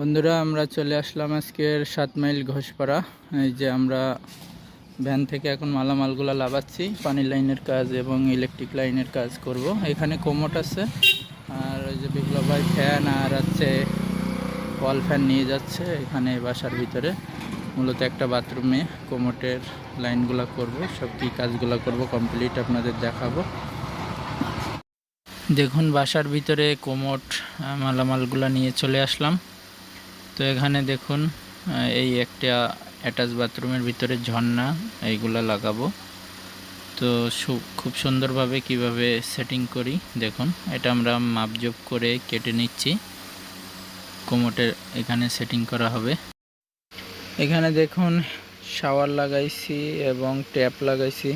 বন্ধুরা, আমরা চলে আসলাম আজকের সাত মাইল ঘোষপাড়া। এই যে আমরা ভ্যান থেকে এখন মালামালগুলো লাভাচ্ছি, পানির লাইনের কাজ এবং ইলেকট্রিক লাইনের কাজ করব। এখানে কোমোট আছে, আর ওই যে বিপ্লব ভাই ফ্যান আর হচ্ছে ওয়াল ফ্যান নিয়ে যাচ্ছে এখানে বাসার ভিতরে। মূলত একটা বাথরুমে কোমোটের লাইনগুলো করব, সব কী কাজগুলো করব কমপ্লিট আপনাদের দেখাবো। দেখুন, বাসার ভিতরে কোমোট মালামালগুলো নিয়ে চলে আসলাম। তো এখানে দেখুন এই একটা অ্যাটাচ বাথরুমের ভিতরে ঝর্ণা, এইগুলা লাগাবো। তো খুব সুন্দরভাবে কীভাবে সেটিং করি, দেখুন, এটা আমরা মাপজোপ করে কেটে নিচ্ছি। কোমোটের এখানে সেটিং করা হবে। এখানে দেখুন শাওয়ার লাগাইছি এবং ট্যাপ লাগাইছি।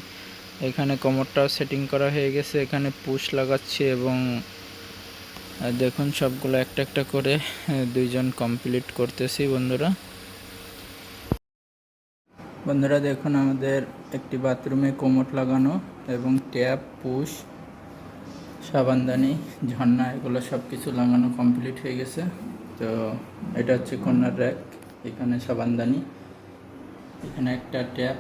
এখানে কোমরটাও সেটিং করা হয়ে গেছে, এখানে পুশ লাগাচ্ছি এবং দেখুন, সবগুলো একটা একটা করে দুইজন কমপ্লিট করতেছি বন্ধুরা। বন্ধুরা, দেখুন, আমাদের একটি বাথরুমে কোমট লাগানো এবং ট্যাপ, পুশ, সাবানদানি, ঝর্ণা, এগুলো সব কিছু লাগানো কমপ্লিট হয়ে গেছে। তো এটা হচ্ছে কন্যার র্যাক এখানে সাবানদানি, এখানে একটা ট্যাপ।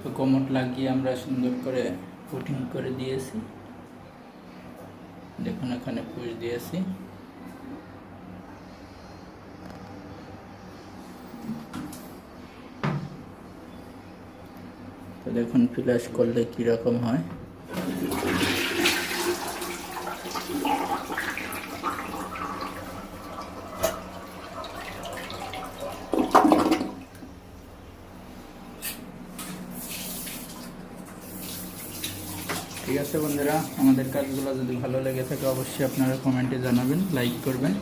তো কোমট লাগিয়ে আমরা সুন্দর করে ফুটিং করে দিয়েছি। দেখুন এখানে পুষ দিয়েছি। তো দেখুন ফ্ল্যাশ করলে কীরকম হয়? ঠিক আছে বন্ধুরা? আমাদের কাজগুলো যদি ভালো লেগে থাকে, অবশ্যই আপনারা কমেন্টে জানাবেন, লাইক করবেন।